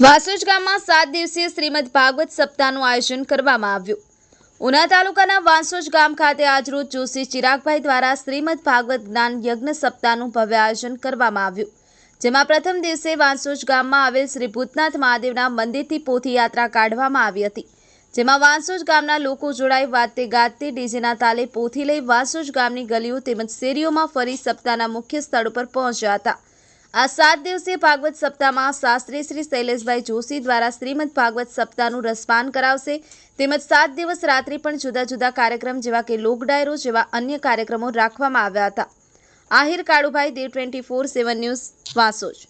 વાસોજ ગામમાં સાત દિવસીય શ્રીમદ ભાગવત સપ્તાહનું આયોજન કરવામાં આવ્યું. ઉના તાલુકાના વાંસોજ ગામ ખાતે આજરોજ જોશી ચિરાગભાઈ દ્વારા શ્રીમદ ભાગવત જ્ઞાન યજ્ઞ સપ્તાહનું ભવ્ય આયોજન કરવામાં આવ્યું. જેમાં પ્રથમ દિવસે વાંસોજ ગામમાં આવેલ શ્રી ભૂતનાથ મહાદેવના મંદિરથી પોથી યાત્રા કાઢવામાં આવી હતી. જેમાં વાંસોજ ગામના લોકો જોડાઈ વાતે ગાતે ડીજેના તાલે પોથી લઈ વાંસોજ ગામની ગલીઓ તેમજ શેરીઓમાં ફરી સપ્તાહના મુખ્ય સ્થળ ઉપર પહોંચ્યા હતા. આ સાત દિવસીય ભાગવત સપ્તાહમાં શાસ્ત્રી શ્રી શૈલેષભાઈ જોશી દ્વારા શ્રીમદ ભાગવત સપ્તાહનું રસપાન કરાવશે. તેમજ સાત દિવસ રાત્રિ પણ જુદા જુદા કાર્યક્રમ જેવા કે લોક ડાયરો જેવા અન્ય કાર્યક્રમો રાખવામાં આવ્યા હતા. Ahir Kalubhai, Dev twenty four seven news Vasoj.